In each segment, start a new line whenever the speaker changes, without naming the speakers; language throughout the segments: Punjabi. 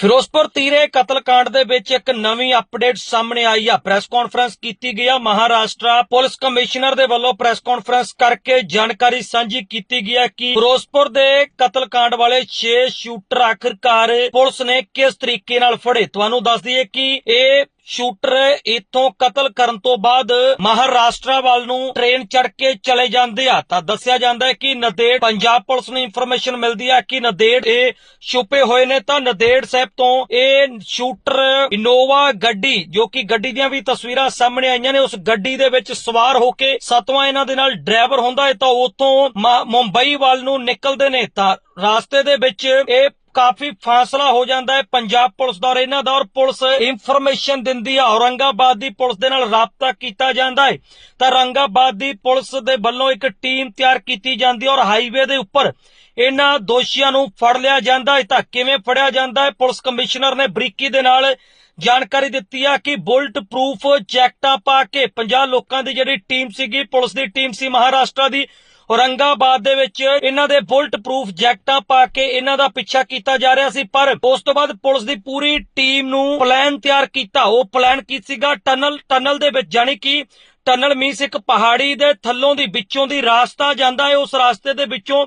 ਫਿਰੋਜ਼ਪੁਰ ਤੀਰੇ ਕਤਲकांड ਦੇ ਵਿੱਚ ਇੱਕ ਨਵੀਂ ਅਪਡੇਟ ਸਾਹਮਣੇ ਆਈ ਆ। ਪ੍ਰੈਸ ਕਾਨਫਰੰਸ ਕੀਤੀ ਗਈ ਆ। ਮਹਾਰਾਸ਼ਟਰ ਪੁਲਿਸ ਕਮਿਸ਼ਨਰ ਦੇ ਵੱਲੋਂ ਪ੍ਰੈਸ ਕਾਨਫਰੰਸ ਕਰਕੇ ਜਾਣਕਾਰੀ ਸਾਂਝੀ ਕੀਤੀ ਗਈ ਆ ਕਿ ਫਿਰੋਜ਼ਪੁਰ ਦੇ ਕਤਲकांड ਵਾਲੇ 6 ਸ਼ੂਟਰ ਆਖਰਕਾਰ ਪੁਲਿਸ ਨੇ ਕਿਸ ਤਰੀਕੇ ਨਾਲ ਫੜੇ? ਤੁਹਾਨੂੰ ਦੱਸ ਦਈਏ ਕਿ ਇਹ ਸ਼ੂਟਰ ਇਥੋਂ ਕਤਲ ਕਰਨ ਤੋਂ ਬਾਅਦ ਮਹਾਰਾਸ਼ਟਰ ਵੱਲ ਨੂੰ ਟ੍ਰੇਨ ਚੜ ਕੇ ਚਲੇ ਜਾਂਦੇ ਆ। ਤਾਂ ਦੱਸਿਆ ਜਾਂਦਾ ਹੈ ਕਿ ਨਦੇੜ ਪੰਜਾਬ ਪੁਲਿਸ ਨੂੰ ਇਨਫੋਰਮੇਸ਼ਨ ਮਿਲਦੀ ਹੈ ਕਿ ਨਦੇੜ ਇਹ ਛੁਪੇ ਹੋਏ ਨੇ। ਤਾਂ ਨਦੇੜ ਸਾਹਿਬ ਤੋਂ ਇਹ ਸ਼ੂਟਰ ਇਨੋਵਾ ਗੱਡੀ, ਜੋ ਕਿ ਗੱਡੀ ਦੀਆਂ ਵੀ ਤਸਵੀਰਾਂ ਸਾਹਮਣੇ ਆਈਆਂ ਨੇ, ਉਸ ਗੱਡੀ ਦੇ ਵਿੱਚ ਸਵਾਰ ਹੋ ਕੇ ਸਤਵਾਂ ਇਹਨਾਂ ਦੇ ਨਾਲ ਡਰਾਈਵਰ ਹੁੰਦਾ ਹੈ ਤਾਂ ਉਥੋਂ ਮੁੰਬਈ ਵੱਲ ਨੂੰ ਨਿਕਲਦੇ ਨੇ। ਤਾਂ ਰਾਸਤੇ ਦੇ ਵਿੱਚ ਇਹ ਕਾਫੀ ਫਾਸਲਾ ਹੋ ਜਾਂਦਾ ਹੈ ਪੰਜਾਬ ਪੁਲਿਸ ਦਾ ਔਰ ਇਹਨਾਂ ਦਾ ਔਰ ਪੁਲਿਸ ਇਨਫੋਰਮੇਸ਼ਨ ਦਿੰਦੀ ਆ। ਔਰੰਗਾਬਾਦ ਦੀ ਪੁਲਿਸ ਦੇ ਨਾਲ ਰਾਬਤਾ ਕੀਤਾ ਜਾਂਦਾ ਹੈ। ਤਾਂ ਔਰੰਗਾਬਾਦ ਦੀ ਪੁਲਿਸ ਦੇ ਵੱਲੋਂ ਇੱਕ ਟੀਮ ਤਿਆਰ ਕੀਤੀ ਜਾਂਦੀ ਹੈ ਔਰ ਹਾਈਵੇ ਦੇ ਉੱਪਰ ਇਹਨਾਂ ਦੋਸ਼ੀਆਂ ਨੂੰ ਫੜ ਲਿਆ ਜਾਂਦਾ ਹੈ। ਤਾਂ ਕਿਵੇਂ ਫੜਿਆ ਜਾਂਦਾ ਹੈ? ਪੁਲਿਸ ਕਮਿਸ਼ਨਰ ਨੇ ਬਰੀਕੀ ਦੇ ਨਾਲ ਜਾਣਕਾਰੀ ਦਿੱਤੀ ਆ ਕਿ ਬੁਲਟ ਪ੍ਰੂਫ ਜੈਕਟਾਂ ਪਾ ਕੇ 50 ਲੋਕਾਂ ਦੀ ਜਿਹੜੀ ਟੀਮ ਸੀਗੀ, ਪੁਲਿਸ ਦੀ ਟੀਮ ਸੀ ਮਹਾਰਾਸ਼ਟਰ ਦੀ ਔਰੰਗਾਬਾਦ ਦੇ ਵਿੱਚ ਇਹਨਾਂ ਦੇ ਬੁਲਟ ਪ੍ਰੂਫ ਜੈਕਟਾਂ ਪਾ ਕੇ ਇਹਨਾਂ ਦਾ ਪਿੱਛਾ ਕੀਤਾ ਜਾ ਰਿਹਾ ਸੀ, ਪਰ ਉਸ ਤੋਂ ਬਾਅਦ ਪੁਲਿਸ ਦੀ ਪੂਰੀ ਟੀਮ ਨੂੰ ਪਲਾਨ ਤਿਆਰ ਕੀਤਾ। ਉਹ ਪਲਾਨ ਕੀ ਸੀਗਾ? ਟਨਲ ਟਨਲ ਦੇ ਵਿੱਚ ਜਾਣੀ ਕਿ ਟਨਲ ਮੀਨਸ ਇੱਕ ਪਹਾੜੀ ਦੇ ਥੱਲੋਂ ਦੀ, ਵਿੱਚੋਂ ਦੀ ਰਾਸਤਾ ਜਾਂਦਾ ਹੈ। ਉਸ ਰਾਸਤੇ ਦੇ ਵਿੱਚੋਂ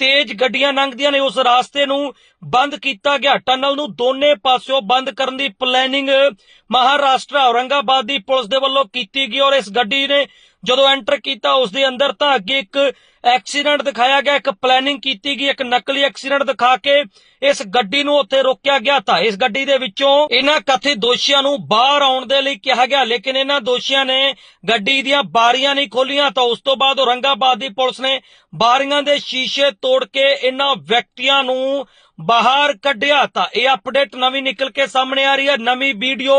ਤੇਜ਼ ਗੱਡੀਆਂ ਲੰਘਦੀਆਂ ਨੇ। ਉਸ ਰਾਸਤੇ ਨੂੰ ਬੰਦ ਕੀਤਾ ਗਿਆ। ਟਨਲ ਨੂੰ ਦੋਨੇ ਪਾਸਿਓਂ ਬੰਦ ਕਰਨ ਦੀ ਪਲੈਨਿੰਗ ਮਹਾਰਾਸ਼ਟਰ ਔਰੰਗਾਬਾਦ ਦੀ ਪੁਲਿਸ ਦੇ ਵੱਲੋਂ ਕੀਤੀ ਗਈ ਔਰ ਇਸ ਗੱਡੀ ਨੇ ਜਦੋਂ ਐਂਟਰ ਕੀਤਾ ਉਸ ਦੇ ਅੰਦਰ ਤਾਂ ਅੱਗੇ ਇੱਕ ਐਕਸੀਡੈਂਟ ਦਿਖਾਇਆ ਗਿਆ, ਇੱਕ ਪਲੈਨਿੰਗ ਕੀਤੀ ਗਈ, ਇੱਕ ਨਕਲੀ ਐਕਸੀਡੈਂਟ ਦਿਖਾ ਕੇ ਇਸ ਗੱਡੀ ਨੂੰ ਉੱਥੇ ਰੋਕਿਆ ਗਿਆ ਤਾਂ ਇਸ ਗੱਡੀ ਦੇ ਵਿੱਚੋਂ ਇਹਨਾਂ ਕਥਿਤ ਦੋਸ਼ੀਆਂ ਨੂੰ ਬਾਹਰ ਆਉਣ ਦੇ ਲਈ ਕਿਹਾ ਗਿਆ, ਲੇਕਿਨ ਇਹਨਾਂ ਦੋਸ਼ੀਆਂ ਨੇ ਗੱਡੀ ਦੀਆਂ ਬਾਰੀਆਂ ਨਹੀਂ ਖੋਲੀਆਂ ਤਾਂ ਉਸ ਤੋਂ ਬਾਅਦ ਔਰੰਗਾਬਾਦ ਦੀ ਪੁਲਿਸ ਨੇ ਬਾਰੀਆਂ ਦੇ ਸ਼ੀਸ਼ੇ ਤੋੜ ਕੇ ਇਹਨਾਂ ਵਿਅਕਤੀਆਂ ਨੂੰ ਬਾਹਰ ਕੱਢਿਆ ਤਾਂ ਇਹ ਅਪਡੇਟ ਨਵੀਂ ਨਿਕਲ ਕੇ ਸਾਹਮਣੇ ਆ ਰਹੀ ਹੈ। ਨਵੀਂ ਵੀਡੀਓ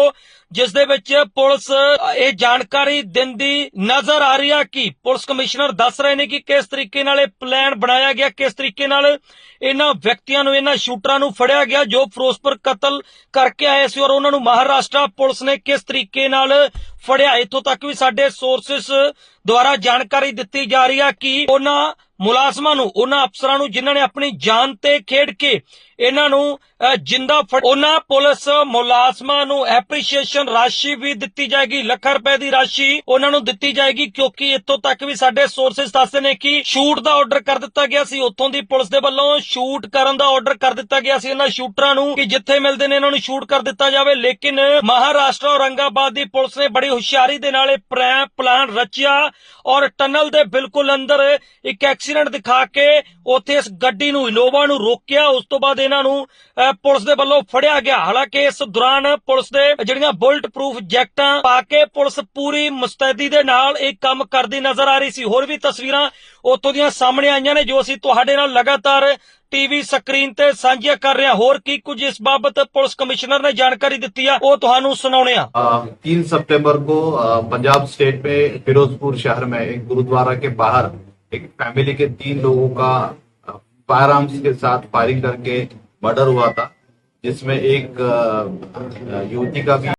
ਜਿਸ ਦੇ ਵਿੱਚ ਪੁਲਿਸ ਇਹ ਜਾਣਕਾਰੀ ਦਿੰਦੀ ਨਜ਼ਰ ਆ ਰਹੀ ਹੈ ਕਿ ਪੁਲਿਸ ਕਮਿਸ਼ਨਰ ਦੱਸ ਰਹੇ ਨੇ ਕਿ ਕਿਸ ਤਰੀਕੇ ਨਾਲ ਇਹ ਪਲਾਨ ਬਣਾਇਆ ਗਿਆ, ਕਿਸ ਤਰੀਕੇ ਨਾਲ ਇਹਨਾਂ ਵਿਅਕਤੀਆਂ ਨੂੰ, ਇਹਨਾਂ ਸ਼ੂਟਰਾਂ ਨੂੰ ਫੜਿਆ ਗਿਆ, ਜੋ ਫਿਰੋਜ਼ਪੁਰ ਕਤਲ ਕਰਕੇ ਆਏ ਸੀ ਔਰ ਉਹਨਾਂ ਨੂੰ ਮਹਾਰਾਸ਼ਟਰ ਪੁਲਿਸ ਨੇ ਕਿਸ ਤਰੀਕੇ ਨਾਲ ਫੜਿਆ। ਇਥੋਂ ਤੱਕ ਵੀ ਸਾਡੇ ਸੋਰਸਸ ਦੁਆਰਾ ਜਾਣਕਾਰੀ ਦਿੱਤੀ ਜਾ ਰਹੀ ਹੈ ਕਿ ਉਹਨਾਂ ਮੁਲਾਜ਼ਮਾਂ ਨੂੰ, ਉਹਨਾਂ ਅਫਸਰਾਂ ਨੂੰ ਜਿਨ੍ਹਾਂ ਨੇ ਆਪਣੀ ਜਾਨ ਤੇ ਖੇਡ ਕੇ ਇਹਨਾਂ ਨੂੰ ਜਿੰਦਾ ਫੜ ਉਹਨਾਂ ਪੁਲਿਸ ਮੁਲਾਜ਼ਮਾਂ ਨੂੰ ਐਪਰੀਸ਼ੀਏਸ਼ਨ ਰਾਸ਼ੀ ਵੀ ਦਿੱਤੀ ਜਾਏਗੀ, ਲੱਖਾਂ ਰੁਪਏ ਦੀ ਰਾਸ਼ੀ ਉਹਨਾਂ ਨੂੰ ਦਿੱਤੀ ਜਾਏਗੀ, ਕਿਉਂਕਿ ਇੱਥੋਂ ਤੱਕ ਵੀ ਸਾਡੇ ਸੋਰਸਸ ਦੱਸਦੇ ਨੇ ਕਿ ਸ਼ੂਟ ਦਾ ਆਰਡਰ ਕਰ ਦਿੱਤਾ ਗਿਆ ਸੀ। ਉੱਥੋਂ ਦੀ ਪੁਲਿਸ ਦੇ ਵੱਲੋਂ ਸ਼ੂਟ ਕਰਨ ਦਾ ਆਰਡਰ ਕਰ ਦਿੱਤਾ ਗਿਆ ਸੀ ਇਹਨਾਂ ਸ਼ੂਟਰਾਂ ਨੂੰ ਕਿ ਜਿੱਥੇ ਮਿਲਦੇ ਨੇ ਇਹਨਾਂ ਨੂੰ ਸ਼ੂਟ ਕਰ ਦਿੱਤਾ ਜਾਵੇ। ਲੇਕਿਨ ਮਹਾਰਾਸ਼ਟਰ ਔਰੰਗਾਬਾਦ ਦੀ ਪੁਲਿਸ ਨੇ ਬੜੀ ਹੁਸ਼ਿਆਰੀ ਦੇ ਨਾਲ ਇਹ ਪ੍ਰੈ- ਪਲਾਨ ਰਚਿਆ ਔਰ ਟਨਲ ਦੇ ਬਿਲਕੁਲ ਅੰਦਰ ਇੱਕ ਐਕਸੀਡੈਂਟ ਦਿਖਾ ਕੇ ਉੱਥੇ ਇਸ ਗੱਡੀ ਨੂੰ ਇਨੋਵਾ ਨੂੰ ਰੋਕਿਆ। ਉਸ ਤੋਂ ਬਾਅਦ ਇਹਨਾਂ ਨੂੰ ਪੁਲਿਸ ਦੇ ਵੱਲੋਂ ਫੜਿਆ ਗਿਆ। ਹਾਲਾਂਕਿ ਇਸ ਦੌਰਾਨ ਪੁਲਿਸ ਦੇ ਜਿਹੜੀਆਂ ਬੁਲਟ ਪ੍ਰੂਫ ਜੈਕਟਾਂ ਪਾ ਕੇ ਪੁਲਿਸ ਪੂਰੀ ਮੁਸਤੈਦੀ ਦੇ ਨਾਲ ਇਹ ਕੰਮ ਕਰਦੀ ਨਜ਼ਰ ਆ ਰਹੀ ਸੀ ਹੋਰ ਵੀ ਤਸਵੀਰਾਂ ਉੱਥੋਂ ਦੀਆਂ ਸਾਹਮਣੇ ਆਈਆਂ ਨੇ ਜੋ ਅਸੀਂ ਤੁਹਾਡੇ ਨਾਲ ਲਗਾਤਾਰ ਟੀਵੀ ਸਕਰੀਨ ਤੇ ਸਾਂਝੀਆਂ ਕਰ ਰਹੇ ਹਾਂ ਹੋਰ ਕੀ ਕੁਝ ਇਸ ਬਾਬਤ ਪੁਲਿਸ ਕਮਿਸ਼ਨਰ ਨੇ ਜਾਣਕਾਰੀ ਦਿੱਤੀ ਆ ਉਹ ਤੁਹਾਨੂੰ ਸੁਣਾਉਣੇ ਆ
तीन सितंबर को अ, पंजाब स्टेट में फिरोजपुर शहर में एक गुरुद्वारा के बाहर एक फैमिली के तीन लोगों का फायर आर्म्स के साथ फायरिंग करके मर्डर हुआ था जिसमें एक अ, युवती का भी